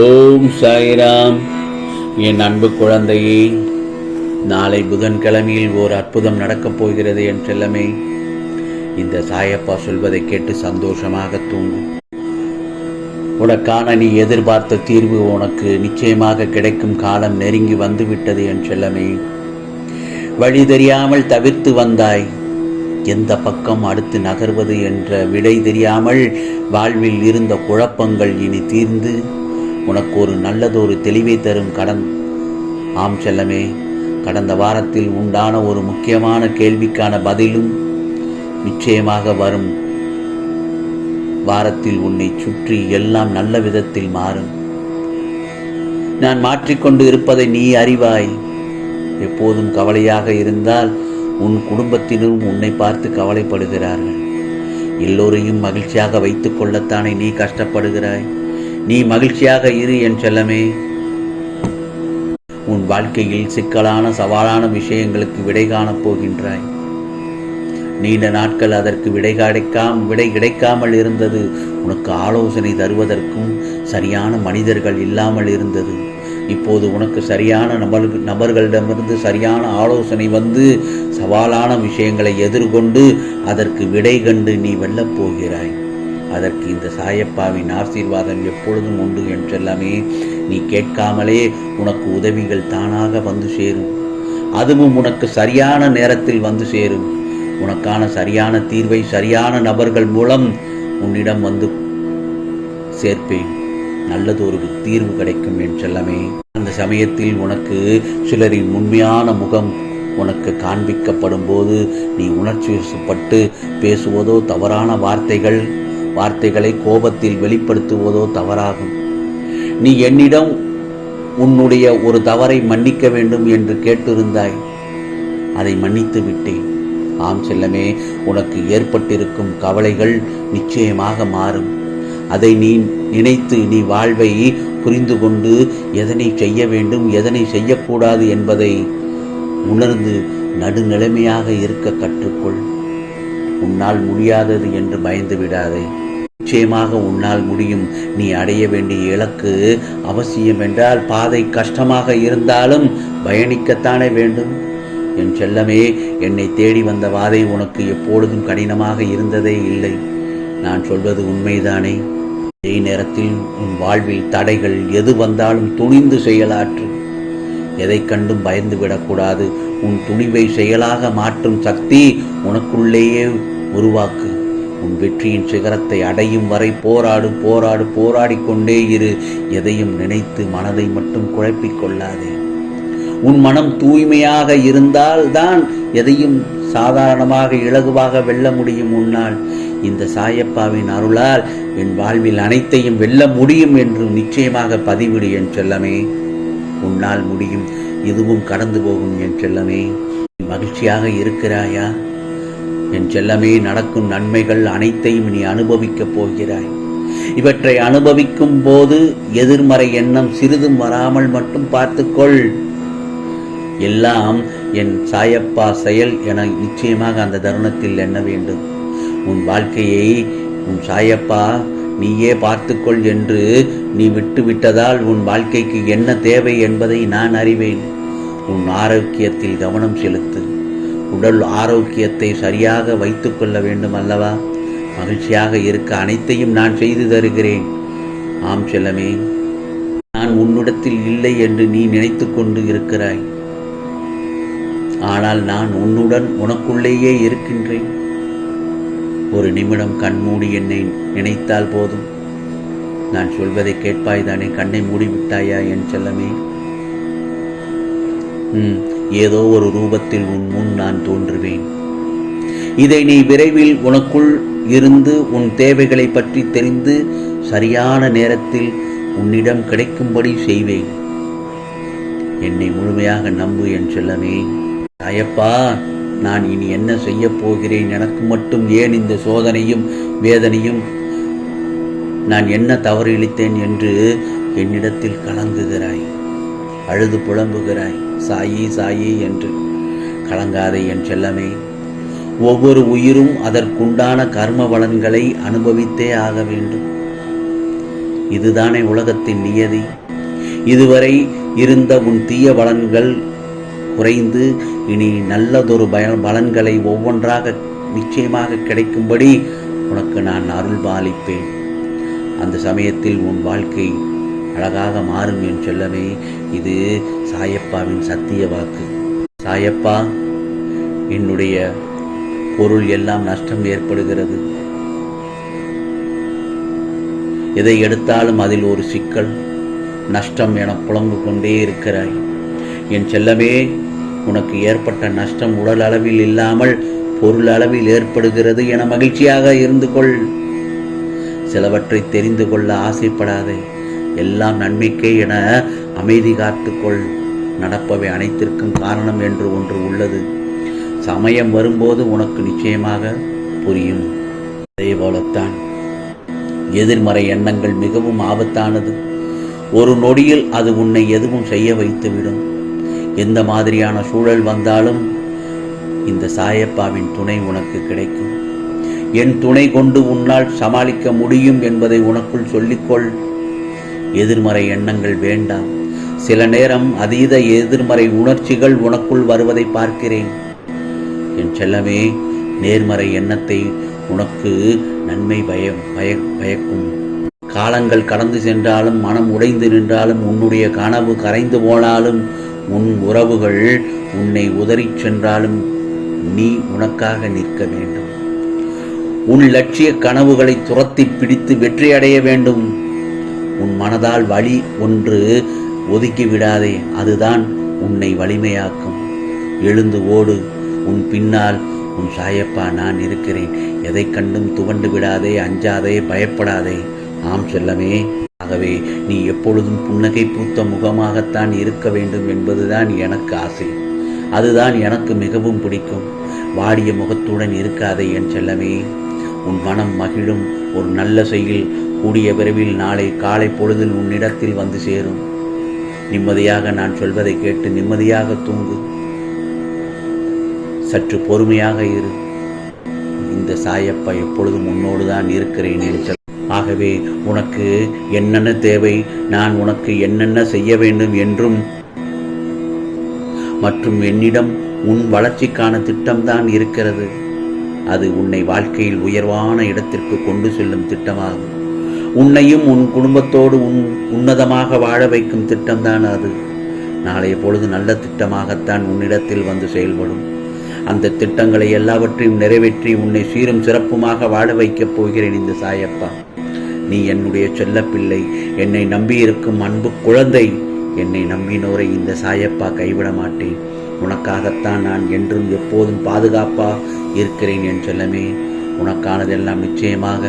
ஓம் சாய்ராம். என் அன்பு குழந்தையே நாளை புதன்கிழமையில் ஓர் அற்புதம் நடக்கப் போகிறது என் செல்லமே. இந்த சாயப்பா சொல்வதை கேட்டு சந்தோஷமாக தூங்கும் உனக்கான நீ எதிர்பார்த்த தீர்வு உனக்கு நிச்சயமாக கிடைக்கும் காலம் நெருங்கி வந்துவிட்டது என் செல்லமே. வழி தெரியாமல் தவிர்த்து வந்தாய். எந்த பக்கம் அடுத்து நகர்வது என்ற விடை தெரியாமல் வாழ்வில் இருந்த குழப்பங்கள் இனி தீர்ந்து உனக்கு ஒரு நல்லதொரு தெளிவை தரும் கடன். ஆம் செல்லமே கடந்த வாரத்தில் உண்டான ஒரு முக்கியமான கேள்விக்கான பதிலும் நிச்சயமாக வரும். வாரத்தில் உன்னை சுற்றி எல்லாம் நல்ல விதத்தில் மாறும். நான் மாற்றிக்கொண்டு இருப்பதை நீ அறிவாய். எப்போதும் கவலையாக இருந்தால் உன் குடும்பத்தினரும் உன்னை பார்த்து கவலைப்படுகிறார்கள். எல்லோரையும் மகிழ்ச்சியாக வைத்துக் கொள்ளத்தானே நீ கஷ்டப்படுகிறாய்? நீ மகிழ்ச்சியாக இரு என் செல்லமே. உன் வாழ்க்கையில் சிக்கலான சவாலான விஷயங்களுக்கு விடை காணப் போகின்றாய். நீண்ட நாட்கள் அதற்கு விடை கிடைக்காம் விடை கிடைக்காமல் இருந்தது. உனக்கு ஆலோசனை தருவதற்கும் சரியான மனிதர்கள் இல்லாமல் இருந்தது. இப்போது உனக்கு சரியான நபர் நபர்களிடமிருந்து சரியான ஆலோசனை வந்து சவாலான விஷயங்களை எதிர்கொண்டு அதற்கு விடை கண்டு நீ வெல்லப் போகிறாய். அதற்கு இந்த சாயப்பாவின் ஆசீர்வாதம் எப்பொழுதும் உண்டு என்றெல்லாமே நீ கேட்காமலே உனக்கு உதவிகள் தானாக வந்து சேரும். அதுவும் உனக்கு சரியான நேரத்தில் வந்து சேரும். உனக்கான சரியான தீர்வை சரியான நபர்கள் மூலம் உன்னிடம் வந்து சேர்ப்பேன். நல்லது ஒரு தீர்வு கிடைக்கும் என்றெல்லாமே. அந்த சமயத்தில் உனக்கு சிலரின் உண்மையான முகம் உனக்கு காண்பிக்கப்படும் போது நீ உணர்ச்சி பட்டு பேசுவதோ தவறான வார்த்தைகள் வார்த்தைகளை கோபத்தில் வெளிப்படுத்துவதோ தவறாகும். நீ என்னிடம் உன்னுடைய ஒரு தவறை மன்னிக்க வேண்டும் என்று கேட்டிருந்தாய். அதை மன்னித்து விட்டேன். ஆம் செல்லமே உனக்கு ஏற்பட்டிருக்கும் கவலைகள் நிச்சயமாக மாறும். அதை நீ நினைத்து நீ வாழ்வை புரிந்து கொண்டு எதனை செய்ய வேண்டும் எதனை செய்யக்கூடாது என்பதை உணர்ந்து நடுநிலைமையாக இருக்க கற்றுக்கொள். உன்னால் முடியாதது என்று பயந்து விடாதே. நிச்சயமாக உன்னால் முடியும். நீ அடைய வேண்டிய இலக்கு அவசியம் என்றால் பாதை கஷ்டமாக இருந்தாலும் பயணிக்கத்தானே வேண்டும். என் செல்லமே என்னை தேடி வந்த வாதை உனக்கு எப்பொழுதும் கடினமாக இருந்ததே இல்லை. நான் சொல்வது உண்மைதானே? அதே நேரத்தில் உன் வாழ்வில் தடைகள் எது வந்தாலும் துணிந்து செயலாற்று. எதை கண்டும் பயந்து விடக்கூடாது. உன் துணிவை செயலாக மாற்றும் சக்தி உனக்குள்ளேயே உருவாக்கு. உன் வெற்றியின் சிகரத்தை அடையும் வரை போராடு போராடு போராடிக்கொண்டே இரு. எதையும் நினைத்து மனதை மட்டும் குழப்பிக் கொள்ளாதே. உன் மனம் தூய்மையாக இருந்தால்தான் எதையும் சாதாரணமாக இலகுவாக வெல்ல முடியும் உன்னால். இந்த சாயப்பாவின் அருளால் என் வாழ்வில் அனைத்தையும் வெல்ல முடியும் என்று நிச்சயமாக பதிவிடு என் செல்லமே. உன்னால் முடியும் இதுவும் கடந்து போகும் என் செல்லமே. நீ மகிழ்ச்சியாக இருக்கிறாயா? என் செல்லமே நடக்கும் நன்மைகள் அனைத்தையும் நீ அனுபவிக்கப் போகிறாய். இவற்றை அனுபவிக்கும் போது எதிர்மறை எண்ணம் சிறிதும் வராமல் மட்டும் பார்த்துக்கொள். எல்லாம் என் சாயப்பா செயல் என நிச்சயமாக அந்த தருணத்தில் எண்ண வேண்டும். உன் வாழ்க்கையை உன் சாயப்பா நீயே பார்த்துக்கொள் என்று நீ விட்டுவிட்டதால் உன் வாழ்க்கைக்கு என்ன தேவை என்பதை நான் அறிவேன். உன் ஆரோக்கியத்தில் கவனம் செலுத்து. உடல் ஆரோக்கியத்தை சரியாக வைத்துக்கொள்ள வேண்டும் அல்லவா? மகிழ்ச்சியாக இருக்க அனைத்தையும் நான் செய்து தருகிறேன். ஆம் செல்லமே நான் உன்னிடத்தில் இல்லை என்று நீ நினைத்து கொண்டு இருக்கிறாய். ஆனால் நான் உன்னுடன் உனக்குள்ளேயே இருக்கின்றேன். ஒரு நிமிடம் கண்மூடி என்னை நினைத்தால் போதும். நான் சொல்வதை கேட்பாய் தானே கண்ணை மூடிவிட்டாயா என் செல்லமே? ம் ஏதோ ஒரு ரூபத்தில் உன் முன் நான் தோன்றுவேன். இதை நீ விரைவில் உனக்குள் இருந்து உன் தேவைகளை பற்றி தெரிந்து சரியான நேரத்தில் உன்னிடம் கிடைக்கும்படி செய்வேன். என்னை முழுமையாக நம்பு என் செல்லமே. ஐயப்பா நான் இனி என்ன செய்ய போகிறேன்? எனக்கு மட்டும் ஏன் இந்த சோதனையும் வேதனையும்? நான் என்ன தவறு இழித்தேன் என்று என்னிடத்தில் கலங்குகிறாய் அழுது புலம்புகிறாய். சாயி சாயி என்று. கலங்காதே என் செல்லமே. ஒவ்வொரு உயிரும் அதற்குண்டான கர்ம பலன்களை அனுபவித்தே ஆக வேண்டும். இதுதானே உலகத்தின் நியதி. இதுவரை இருந்த உன் தீய பலன்கள் குறைந்து இனி நல்லதொரு பய பலன்களை ஒவ்வொன்றாக நிச்சயமாக கிடைக்கும்படி உனக்கு நான் அருள் பாலிப்பேன். அந்த சமயத்தில் உன் வாழ்க்கை அழகாக மாறும் என் செல்லமே. இது சாய சாயப்பாவின் சத்திய வாக்கு. சாயப்பா என்னுடைய பொருள் எல்லாம் நஷ்டம் ஏற்படுகிறது. எதை எடுத்தாலும் அதில் ஒரு சிக்கல். நஷ்டம் என புலம்பு கொண்டே இருக்கிறாய். என் செல்லமே உனக்கு ஏற்பட்ட நஷ்டம் உடல் அளவில் இல்லாமல் பொருள் அளவில் ஏற்படுகிறது என மகிழ்ச்சியாக இருந்து கொள். சிலவற்றை தெரிந்து கொள்ள ஆசைப்படாதே. எல்லாம் நன்மைக்கே என அமைதி காத்துக்கொள் நடப்பவை அனைத்திற்கும் காரணம் என்று ஒன்று உள்ளது. சமயம் வரும்போது உனக்கு நிச்சயமாக புரியும். அதே போலத்தான் எதிர்மறை எண்ணங்கள் மிகவும் ஆபத்தானது. ஒரு நொடியில் அது உன்னை எதுவும் செய்ய வைத்துவிடும். எந்த மாதிரியான சூழல் வந்தாலும் இந்த சாயப்பாவின் துணை உனக்கு கிடைக்கும். என் துணை கொண்டு உன்னால் சமாளிக்க முடியும் என்பதை உனக்குள் சொல்லிக்கொள். எதிர்மறை எண்ணங்கள் வேண்டாம். சில நேரம் அதீத எதிர்மறை உணர்ச்சிகள் உனக்குள் வருவதை பார்க்கிறேன். என் செல்லமே நேர்மறை எண்ணத்தை உனக்கு நன்மை பய பய பயக்கும். காலங்கள் கடந்து சென்றாலும் மனம் உடைந்து நின்றாலும் உன்னுடைய கனவு கரைந்து போனாலும் உன் உறவுகள் உன்னை உதறிச் சென்றாலும் நீ உனக்காக நிற்க வேண்டும். உன் லட்சிய கனவுகளை துரத்தி பிடித்து வெற்றியடைய வேண்டும். உன் மனதால் வழி ஒன்று ஒதுக்கி விடாதே அதுதான் உன்னை வலிமையாக்கும். எழுந்து ஓடு உன் பின்னால் உன் சாயப்பா நான் இருக்கிறேன். எதை கண்டும் துவண்டு விடாதே அஞ்சாதே பயப்படாதே. ஆம் செல்லமே ஆகவே நீ எப்பொழுதும் புன்னகை பூத்த முகமாகத்தான் இருக்க வேண்டும் என்பதுதான் எனக்கு ஆசை. அதுதான் எனக்கு மிகவும் பிடிக்கும். வாடிய முகத்துடன் இருக்காதே என் செல்லமே. உன் மனம் மகிழும் ஒரு நல்ல செயல் கூடிய விரைவில் நாளை காலை பொழுதில் உன்னிடத்தில் வந்து சேரும். நிம்மதியாக நான் சொல்வதை கேட்டு நிம்மதியாக தூங்கு. சற்று பொறுமையாக இரு. இந்த சாயப்பா எப்பொழுதும் உன்னோடு தான் இருக்கிறேன் என்று ஆகவே உனக்கு என்னென்ன தேவை நான் உனக்கு என்னென்ன செய்ய வேண்டும் என்றும் மற்றும் என்னிடம் உன் வளர்ச்சிக்கான திட்டம்தான் இருக்கிறது. அது உன்னை வாழ்க்கையில் உயர்வான இடத்திற்கு கொண்டு செல்லும் திட்டமாகும். உன்னையும் உன் குடும்பத்தோடு உன் உன்னதமாக வாழ வைக்கும் திட்டம்தான் அது. நாளைய பொழுது நல்ல திட்டமாகத்தான் உன்னிடத்தில் வந்து செயல்படும். அந்த திட்டங்களை எல்லாவற்றையும் நிறைவேற்றி உன்னை சீரும் சிறப்புமாக வாழ வைக்கப் போகிறேன் இந்த சாயப்பா. நீ என்னுடைய செல்லப்பிள்ளை என்னை நம்பியிருக்கும் அன்பு குழந்தை என்னை நம்பினோரை இந்த சாயப்பா கைவிட மாட்டேன். உனக்காகத்தான் நான் என்றும் எப்போதும் பாதுகாப்பாக இருக்கிறேன் என் செல்லமே. உனக்கானதெல்லாம் நிச்சயமாக